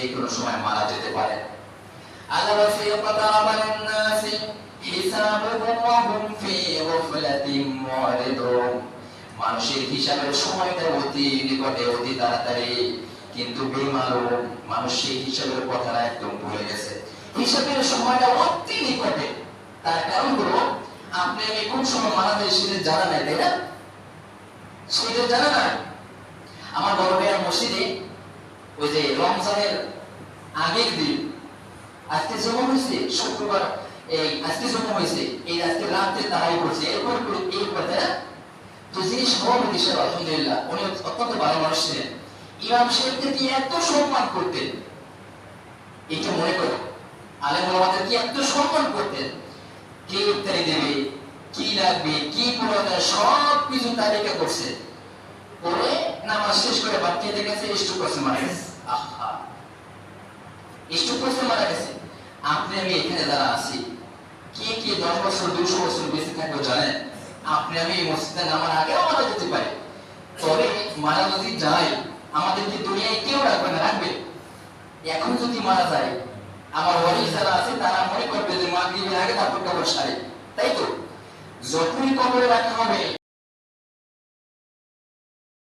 যে কোনো সময় মারা যেতে পারে। মানুষের হিসাবের সময়টা অতি নিকটে, অতি তাড়াতাড়ি। কিন্তু মানুষ সেই হিসাবের কথাটা একদম ভুলে গেছে। হিসাবের সময়টা অতি নিকটে। তার কারণ হলো, আপনি আমি কোন সময় মারা সেটা জানা নাই, তাই না? সেটা জানা নাই। আমার ভাইয়ের মসজিদে ওই যে রমজানের আগের দিন, আজকে জমা হয়েছে, শুক্রবার, এই আজকে জমা হয়েছে, এই আজকে রাত্রে তারাই করছে এরপর করে এই কথা তো যিনি সভাপতি সাহেব আলহামদুলিল্লাহ, উনি অত্যন্ত ভালো মানুষ ছিলেন। ইমাম সাহেবকে দিয়ে এত সম্মান করতেন, এটা মনে করো, আলেম ওলামাদের কি এত সম্মান করতেন, কে ইফতারি দেবে, কি লাগবে, কি পুরোটা সব কিছু তালিকা করছে। করে গেছে স্টুক করছে মারা গেছে। আহা। স্টুক করছে মারা গেছে। আপনি আমি এখানে যারা আছি, কে কে দশ বছর, দুশো বছর বেঁচে থাকবে জানেন? আপনি আমি এই মসজিদে নামার আগেও মারা যেতে পারি। তবে মারা যদি যায়, আমাদের কি দুনিয়ায় কেউ রাখবে না? রাখবে। এখন যদি মারা যায়, আমার ওয়ারি যারা আছে, তারা মনে করবে যে মাগরিবের আগে তারপর কবর সারে। তাই তো? যখনই কবরে রাখা হবে